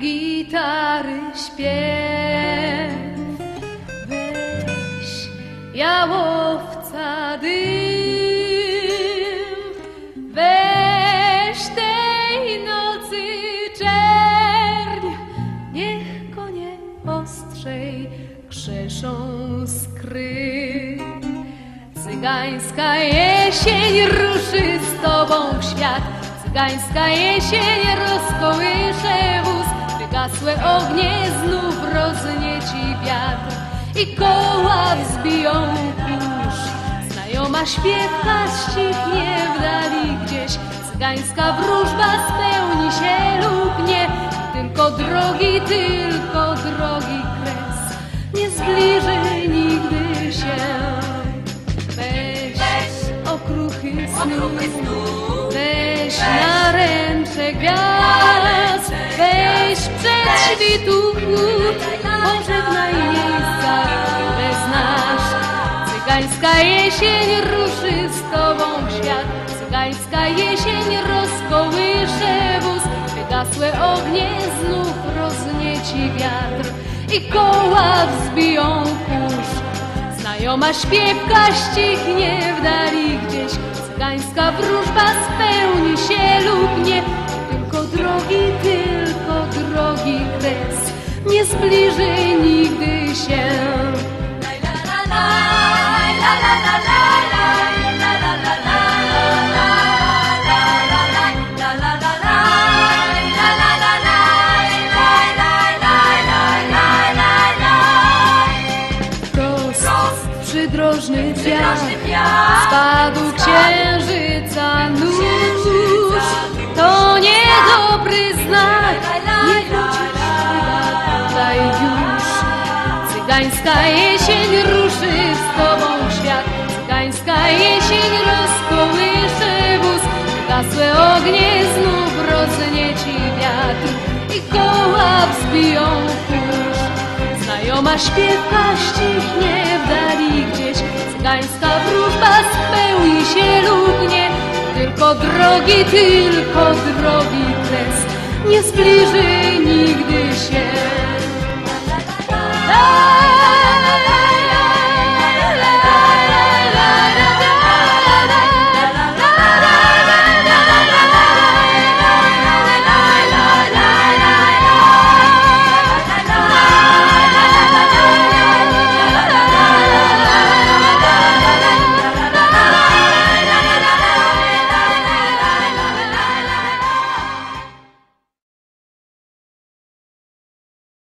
gitary śpiew. Weź jałowca krzeszą skry. Cygańska jesień ruszy z tobą w świat. Cygańska jesień rozkołysze wóz. Wygasłe ognie znów roznieci wiatr. I koła wzbiją kurz. Znajoma śpiewka ścichnie w dali gdzieś. Cygańska wróżba spełni się lub nie. Tylko drogi, tylko snu, weź na ręce gaz, weź przed świtu chłód, pożegnaj miejsca, które znasz. Cygańska jesień ruszy z tobą w świat, cygańska jesień rozkołysze wóz, wygasłe ognie znów roznieci wiatr i koła wzbiją kurz. Znajoma śpiewka ścichnie w dali gdzieś Cygańska wróżba spełni się lub nie. Tylko drogi, tylko drogi kres. Nie zbliży nigdy się. Prost przydrożny wiatr Spadł księżyca Cygańska jesień ruszy z tobą świat. Cygańska jesień rozkołysze wóz. Gasłe ognie znów roznieci wiatr I koła wzbiją kurz. Znajoma śpiewka ścichnie w dali gdzieś. Cygańska wróżba spełni się lub nie. Tylko drogi, tylko drogi kres Nie zbliży